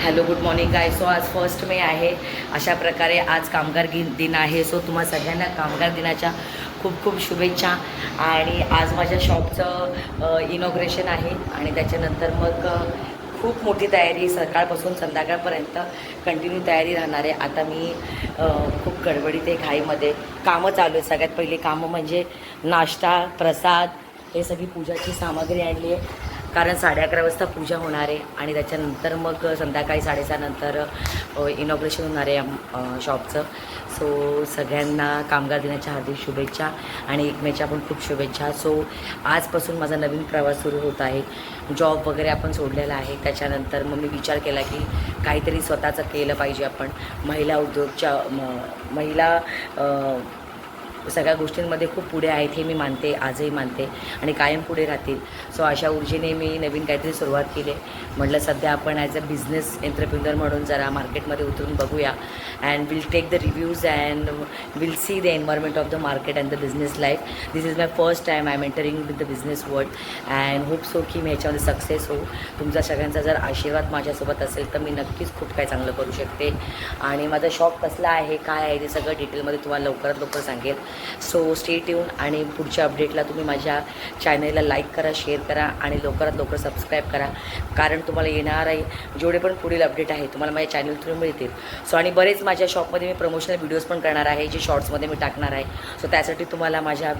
Hello good morning guys so आज first May आहे. अशा प्रकारे आज कामगार गि दिन आहे. सो तुम्हा सगळ्यांना कामगार दिनाच्या खूप खूप शुभेच्छा. आणि आज माझ्या शॉपचं इनॉग्रेशन आहे. आणि त्याच्यानंतर मग खूप मोठी तयारी सकाळपासून संध्याकाळपर्यंत कंटिन्यू तयारी राहणार आहे. आता मी खूप गडबडीत आहे घाईमध्ये. कामं चालू आहेत. सगळ्यात पहिली कामं म्हणजे नाश्ता प्रसाद हे सगळी पूजाची सामग्री आणली आहे. कारण साडे अकरा वाजता पूजा होणार आहे आणि त्याच्यानंतर मग संध्याकाळी साडेसहानंतर इनॉग्रेशन होणार आहे शॉपचं सो सगळ्यांना कामगार दिनाच्या हार्दिक शुभेच्छा आणि एकमेच्या पण खूप शुभेच्छा. सो आजपासून माझा नवीन प्रवास सुरू होत आहे. जॉब वगैरे आपण सोडलेला आहे. त्याच्यानंतर मग मी विचार केला की काहीतरी स्वतःचं केलं पाहिजे आपण. महिला उद्योगच्या म- महिला सगळ्या गोष्टींमध्ये खूप पुढे आहेत हे मी मानते आजही मानते आणि कायम पुढे राहतील. सो अशा ऊर्जेने मी नवीन काहीतरी सुरुवात केली. म्हटलं सध्या आपण ॲज अ बिझनेस एंटरप्रिन्युअर म्हणून जरा मार्केटमध्ये उतरून बघूया. And will take the reviews and will see the environment of the market and the business life this is my first time I am entering with the business world and hope so की मी ह्याच्यामध्ये success होऊ. तुमचा सगळ्यांचा जर आशीर्वाद माझ्यासोबत असेल तर मी नक्कीच खूप काही चांगलं करू शकते. आणि माझा शॉप कसला आहे काय आहे ते सगळं डिटेलमध्ये तुम्हाला लवकरात लवकर सांगेल. सो स्टे ट्यून आणि पुढच्या अपडेटला तुम्ही माझ्या चॅनलला लाईक करा शेअर करा आणि लवकरात लवकर सबस्क्राईब करा. कारण तुम्हाला येणार आहे जेवढे पण पुढील अपडेट आहे तुम्हाला माझ्या चॅनल थ्रू मिळतील. सो आणि बरेच माझ्या शॉपमध्ये मी प्रमोशनल व्हिडिओज पण करणार आहे जे शॉर्ट्समध्ये मी टाकणार आहे. सो त्यासाठी तुम्हाला माझ्या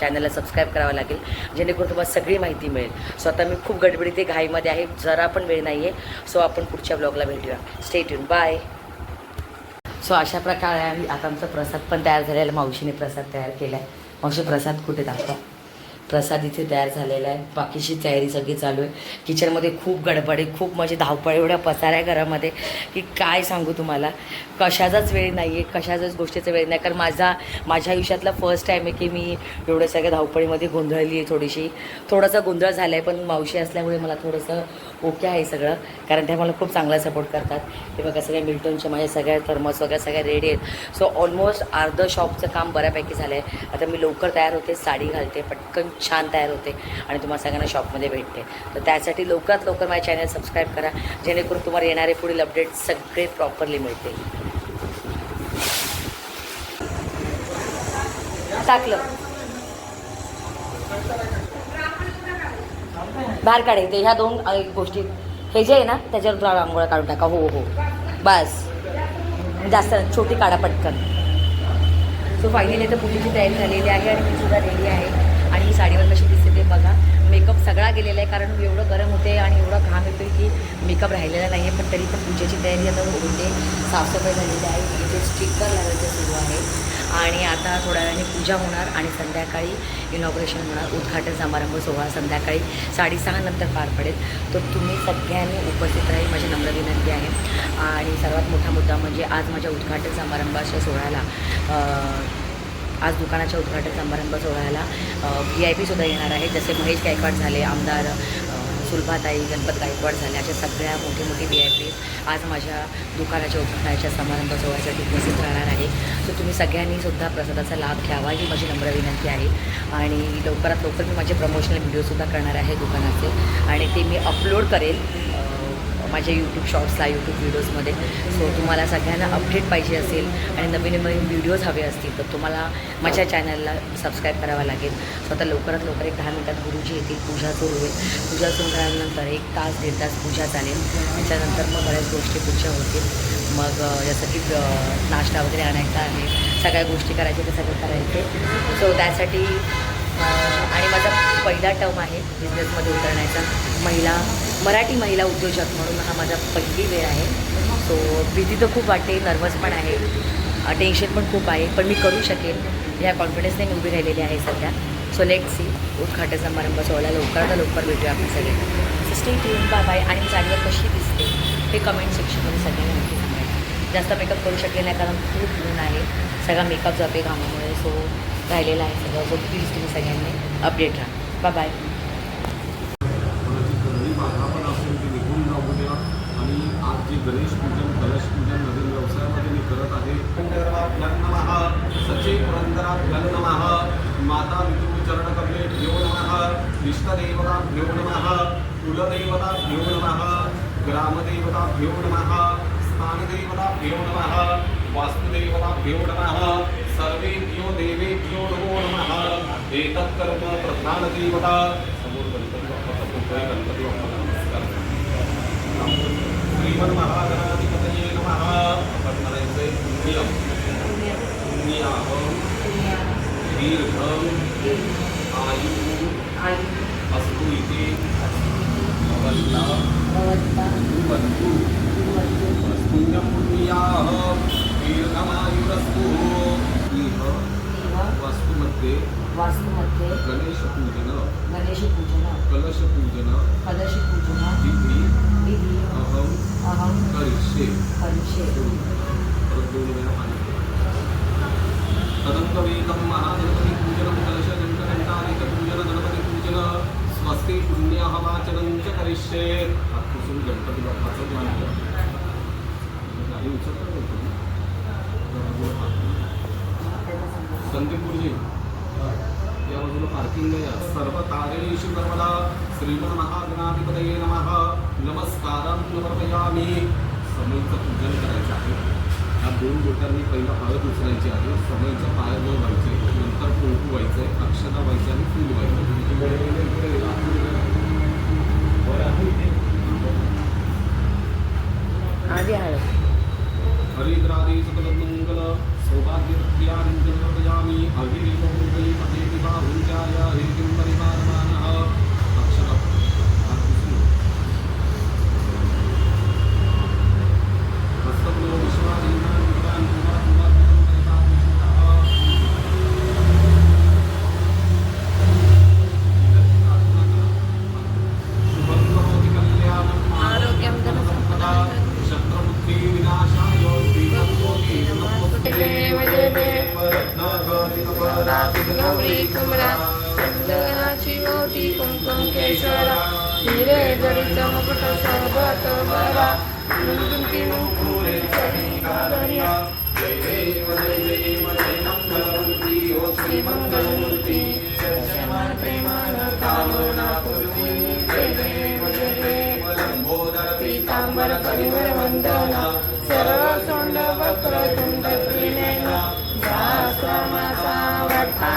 चॅनलला सबस्क्राईब करावं लागेल जेणेकरून तुम्हाला सगळी माहिती मिळेल. सो आता मी खूप गडबडीत घाईमध्ये आहे जरा पण वेळ नाही आहे सो आपण पुढच्या ब्लॉगला भेटूया. स्टे ट्यून बाय सो अशा प्रकारे आम्ही आता आमचा प्रसाद पण तयार झालेला आहे. मावशीने प्रसाद तयार केला आहे मावशी प्रसाद कुठे दाखवा प्रसाद इथे तयार झालेला आहे. बाकीची तयारी सगळी चालू आहे. किचनमध्ये खूप गडबड आहे. खूप म्हणजे धावपळ एवढ्या पसार आहे घरामध्ये की काय सांगू तुम्हाला? कशाचाच वेळ नाही आहे कशाचाच गोष्टीचा वेळ नाही. कारण माझा माझ्या आयुष्यातला फर्स्ट टाईम आहे की मी एवढ्या सगळ्या धावपळीमध्ये गोंधळली आहे थोडीशी. थोडासा गोंधळ झाला आहे पण मावशी असल्यामुळे मला थोडंसं ओके आहे सगळं. कारण ते मला खूप चांगला सपोर्ट करतात. हे बघा सगळ्या मिल्टनच्या माझ्या सगळ्या थर्मस वगैरे सगळ्या रेडी आहेत. सो ऑलमोस्ट अर्धं शॉपचं काम बऱ्यापैकी झालं आहे आता मी लवकर तयार होते साडी घालते पटकन छान तयार होते आणि तुम्हाला सगळ्यांना शॉपमध्ये भेटते. तर त्यासाठी लवकरात लवकर माझ्या चॅनल सबस्क्राईब करा जेणेकरून तुम्हाला येणारे पुढील अपडेट सगळे प्रॉपरली मिळतील. टाकलं. बाहेर काढायचे ह्या दोन गोष्टी. हे जे आहे ना त्याच्यावर तुला रांगोळ्या काढून टाका. हो हो. बस. जास्त छोटी काढा पटकन. सो फायनली तर पुढीची तयारी झालेली आहे आणि मी सुद्धा रेडी आहे. आणि ही साडीवर कशी दिसते ते बघा. मेकअप सगळा गेलेला आहे कारण एवढं गरम होते आणि एवढं घाम येतो की मेकअप राहिलेला नाही आहे पण तरी पण पूजेची तयारी आता होते साफसफाई झालेली आहे. इथे स्टिकर लावायचं सुरू आहे. आणि आता थोड्या वेळाने पूजा होणार आणि संध्याकाळी इनॉग्रेशन होणार. उद्घाटन समारंभ सोहळा संध्याकाळी साडेसहानंतर पार पडेल. तर तुम्ही सगळ्यांनी उपस्थित राहील माझी नम्र विनंती आहे. आणि सर्वात मोठा मुद्दा म्हणजे आज माझ्या उद्घाटन समारंभाच्या सोहळ्याला आज दुकानाच्या उद्घाटन समारंभ सोहळ्याला व्ही आय पीसुद्धा येणार आहे. जसे महेश गायकवाड झाले आमदार सुलभाताई गणपत गायकवाड झाले अशा सगळ्या मोठे मोठी व्ही आय पी आज माझ्या दुकानाच्या उद्घाटनाच्या समारंभ सोहळ्यासाठी उपस्थित राहणार आहे. सो तुम्ही सगळ्यांनी सुद्धा प्रसादाचा लाभ घ्यावा ही माझी नम्र विनंती आहे. आणि लवकरात लवकर मी माझे प्रमोशनल व्हिडिओसुद्धा करणार आहे दुकानाचे. आणि ते मी अपलोड करेल. माझ्या यूट्यूब शॉर्ट्सला यूट्यूब व्हिडिओजमध्ये सो तुम्हाला सगळ्यांना अपडेट पाहिजे असेल आणि नवीन नवीन व्हिडिओज हवे असतील तर तुम्हाला माझ्या चॅनलला सबस्क्राईब करावा लागेल. सो आता लवकरात लवकर एक दहा मिनटात गुरुजी येतील पूजा सुरू होईल. पूजा सुरू झाल्यानंतर एक तास दीड तास पूजा चालेल. त्याच्यानंतर मग बऱ्याच गोष्टी पूजा होतील. मग जसं की नाश्ता वगैरे आणायचा आहे. सगळ्या गोष्टी करायच्या ते सगळं करायचे. सो त्यासाठी आणि माझा पहिला टर्म आहे बिझनेसमध्ये उतरण्याचा. महिला मराठी महिला उद्योजक म्हणून हा माझा पहिली वेळ आहे. सो भीती तर खूप वाटते नर्वस पण आहे. टेन्शन पण खूप आहे पण मी करू शकेन. ह्या कॉन्फिडन्सने मी उभी राहिलेली आहे सध्या. सो लेट सी उद्घाटन समारंभ सोहळा लवकरात लवकर भेटूया आपण सगळे. स्टे ट्यून बाय बाय आणि चांगलं कशी दिसते हे कमेंट सेक्शनमध्ये सगळ्यांनी नक्की सांगायचं जास्त मेकअप करू शकले नाही कारण खूप ऊन आहे. सगळा मेकअप जाते कामामुळे सो राहिलेला आहे सगळं. सो प्लीज तुम्ही सगळ्यांनी अपडेट राहा. बाय बाय कोणाची करणी बाधा पण असेल ती निघून जाऊ द्या आणि आज जे गणेश पूजन कलश पूजन नवीन व्यवसायामध्ये मी करत आहे नमः सचे पुरंदराभ्यं नमः माता विष्णू चरणकमले भ्यो नमः इष्टदेवताभ्यो नमः कुलदैवताभ्यो नमः ग्रामदेवताभ्यो नमः स्थानदेवताभ्यो नमः वास्तुदेवताभ्यो नमः सर्वेभ्यो देवेभ्यो नमो नमः। एतत् कर्म प्रधानदेवता। समोर गणपती बाप्पाचा फोटो आहे गणपती बाप्पाला नमस्कार श्रीमन्महागणाधिपतये नमः। आपण म्हणायचंय पुण्यम पुण्याहम दीर्घम आयु। अस्तु इति। भवन्ता कुर्वन्तु पुण्यपुण्याः दीर्घमायुरस्तु इह वास्तुमध्ये वास्तूमध्ये गणेशपूजन गणेश पूजन कलशपूजन विधी विधी अहम अहम करिष्ये कलशे परत दोन वेळा पाणी तदंतवेदं महागणपती पूजनं स्वस्ति पुण्यहवाचनं च करिष्ये। आजपासून गणपती बाप्पाचं ध्यान ठेवा. गाडी उचलता का या बाजूला पार्किंग आहे. सर्व तारेषु कर्मला श्रीमन महागणाधिपतये नमः. नमस्कारं समर्पयामि समयचं पूजन करायचं आहे. या दोन बोटांनी पहिला हळद उचलायची आहे. समयच्या पायाजवळ व्हायचे नंतर कुंकू व्हायचं आहे गौरी कुमरा चंदनाची मोठी कुंकुम केशरा हिरे जडित मुकुट सोबत बरा गुंती मुकुरे सरिया श्री मंगलमूर्ती सत्यमान प्रेमान कामना पूर्ती जय देव जय देव पीतांबर परिवर वंदना सर्व सोंड वक्र तुंड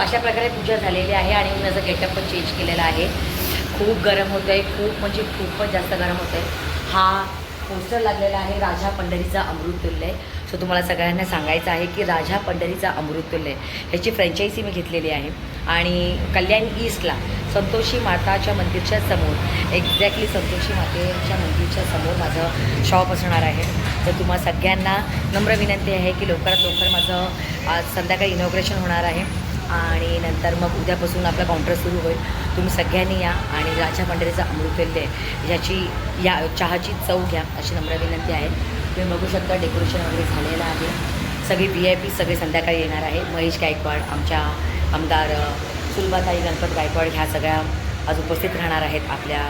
अशा प्रकारे पूजा झालेली आहे आणि मी माझं गेटअप पण चेंज केलेला आहे. खूप गरम होतं आहे खूप म्हणजे खूपच जास्त गरम होतं आहे हा पोस्टर लागलेला आहे राजा पंढरीचा अमृतुल्य सो तुम्हाला सगळ्यांना सांगायचं आहे की राजा पंढरीचा अमृतुल्य ह्याची फ्रँचायझी मी घेतलेली आहे. आणि कल्याण ईस्टला संतोषी माताच्या मंदिरच्या समोर एक्झॅक्टली संतोषी मातेच्या मंदिरच्या समोर माझं शॉप असणार आहे. तर तुम्हा सगळ्यांना नम्र विनंती आहे की लवकरात लवकर माझं आज संध्याकाळी इनॉग्रेशन होणार आहे. आणि नंतर मग उद्यापासून आपला काउंटर सुरू होईल. तुम्ही सगळ्यांनी या आणि राजा पंढरीचा अमृतवेल्य याची या चहाची चव घ्या अशी नम्र विनंती आहे. तुम्ही बघू शकता डेकोरेशन वगैरे झालेलं आहे. सगळी व्ही आय पी सगळे संध्याकाळी येणार आहे. महेश गायकवाड आमच्या आमदार सुलभाताई गणपत गायकवाड ह्या सगळ्या आज उपस्थित राहणार आहेत आपल्या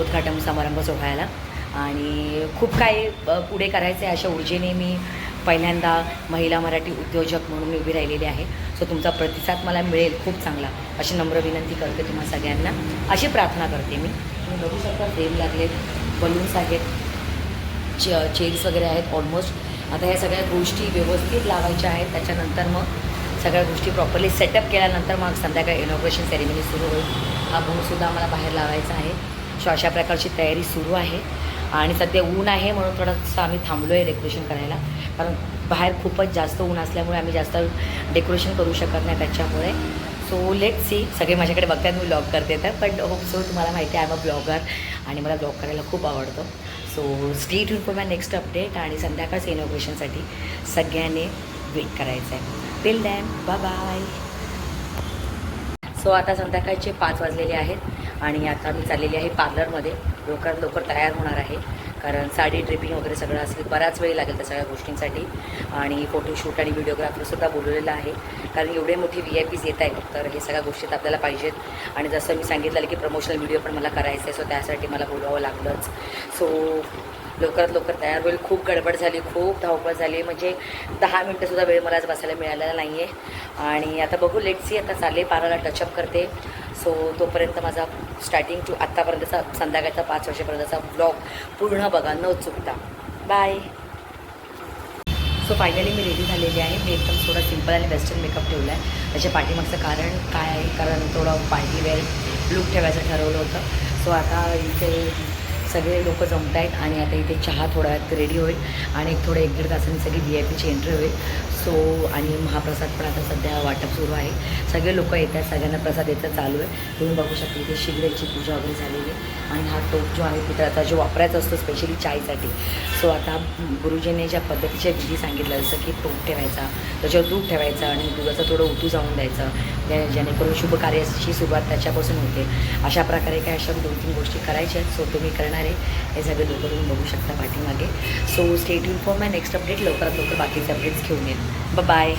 उद्घाटन समारंभ सोहळ्याला. आणि खूप काही पुढे करायचं आहे अशा ऊर्जेने मी पहिल्यांदा महिला मराठी उद्योजक म्हणून मी उभी राहिलेली आहे. सो तुमचा प्रतिसाद मला मिळेल खूप चांगला. अशी नम्र विनंती करते तुम्हा सगळ्यांना. अशी प्रार्थना करते मी. तुम्ही बघू शकता फ्रेम लागले बलून्स आहेत. चे चेन्स वगैरे आहेत ऑलमोस्ट आता ह्या सगळ्या गोष्टी व्यवस्थित लावायच्या आहेत. त्याच्यानंतर मग सगळ्या गोष्टी प्रॉपरली सेटअप केल्यानंतर मग संध्याकाळी इनॉग्रेशन सेरेमनी सुरू होईल. हा सुद्धा आम्हाला बाहेर लावायचा आहे. सो अशा प्रकारची तयारी सुरू आहे. आणि सध्या ऊन आहे म्हणून थोडंसं आम्ही थांबलो आहे डेकोरेशन करायला. कारण बाहेर खूपच जास्त ऊन असल्यामुळे आम्ही जास्त डेकोरेशन करू शकत नाही त्याच्यामुळे. सो लेट सी सगळे माझ्याकडे बघतात मी ब्लॉग करते तर. पण होप सो तुम्हाला माहिती आहे आय अ ब्लॉगर आणि मला ब्लॉग करायला खूप आवडतं. So stay tune for my next update आणि संध्याकाळचं इनॉग्रेशनसाठी सगळ्यांनी वेट करायचं आहे टिल दॅन बाय सो आता संध्याकाळचे पाच वाजलेले आहेत. आणि आता मी चाललेली आहे पार्लरमध्ये. लवकरात लवकर तयार होणार आहे. कारण साडी ड्रेपिंग वगैरे सगळं असेल बराच वेळ लागेल त्या सगळ्या गोष्टींसाठी. आणि फोटोशूट आणि व्हिडिओग्राफरसुद्धा बोलवलेलं आहे. कारण एवढे मोठे व्ही आय पीज येत आहेत तर हे सगळ्या गोष्टीत आपल्याला पाहिजेत. आणि जसं मी सांगितलं की प्रमोशनल व्हिडिओ पण मला करायचं आहे सो त्यासाठी मला बोलवावं लागलंच. सो लवकरात लवकर तयार होईल. खूप गडबड झाली खूप धावपळ झाली. म्हणजे दहा मिनटंसुद्धा वेळ मला आज बसायला मिळालेला नाही आहे आणि आता बघू लेटसी आता चालले पाराला टचअप करते. सो तोपर्यंत माझा स्टार्टिंग टू आत्तापर्यंतचा संध्याकाळचा पाच वर्षापर्यंतचा ब्लॉग पूर्ण बघा न चुकता. बाय सो फायनली मी रेडी झालेली आहे. मी एकदम थोडा सिंपल आणि वेस्टर्न मेकअप ठेवला आहे त्याच्या पाठीमागचं कारण काय आहे? कारण थोडं पार्टी वेअर लुक ठेवायचं ठरवलं होतं. सो आता इथे सगळे लोक जमत आहेत आणि आता इथे चहा थोडा रेडी होईल आणि एक थोडं एक दीड तासांनी सगळी व्ही आय पीची एंट्री होईल. सो आणि महाप्रसाद पण आता सध्या वाटप सुरू आहे. सगळे लोक येतात सगळ्यांना प्रसाद येतं चालू आहे. तुम्ही बघू शकता इथे शिगरेची पूजा वगैरे झालेली आहे. आणि हा टोप जो आहे पितळाचा जो वापरायचा असतो स्पेशली चायसाठी. सो आता गुरुजींनी ज्या पद्धतीच्या विधी सांगितलं जसं की टोप ठेवायचा त्याच्यावर दूध ठेवायचं आणि दुधाचं थोडं उतू जाऊन द्यायचं. जेणेकरून शुभ कार्याची सुरुवात त्याच्यापासून होते. अशा प्रकारे काय अशा दोन तीन गोष्टी करायच्या आहेत. सो तुम्ही करणार आहे. हे सगळे लोक तुम्ही बघू शकता पाठीमागे. So stay tune for my next update लवकरात लवकर बाकीचे अपडेट्स घेऊन येईल. बाय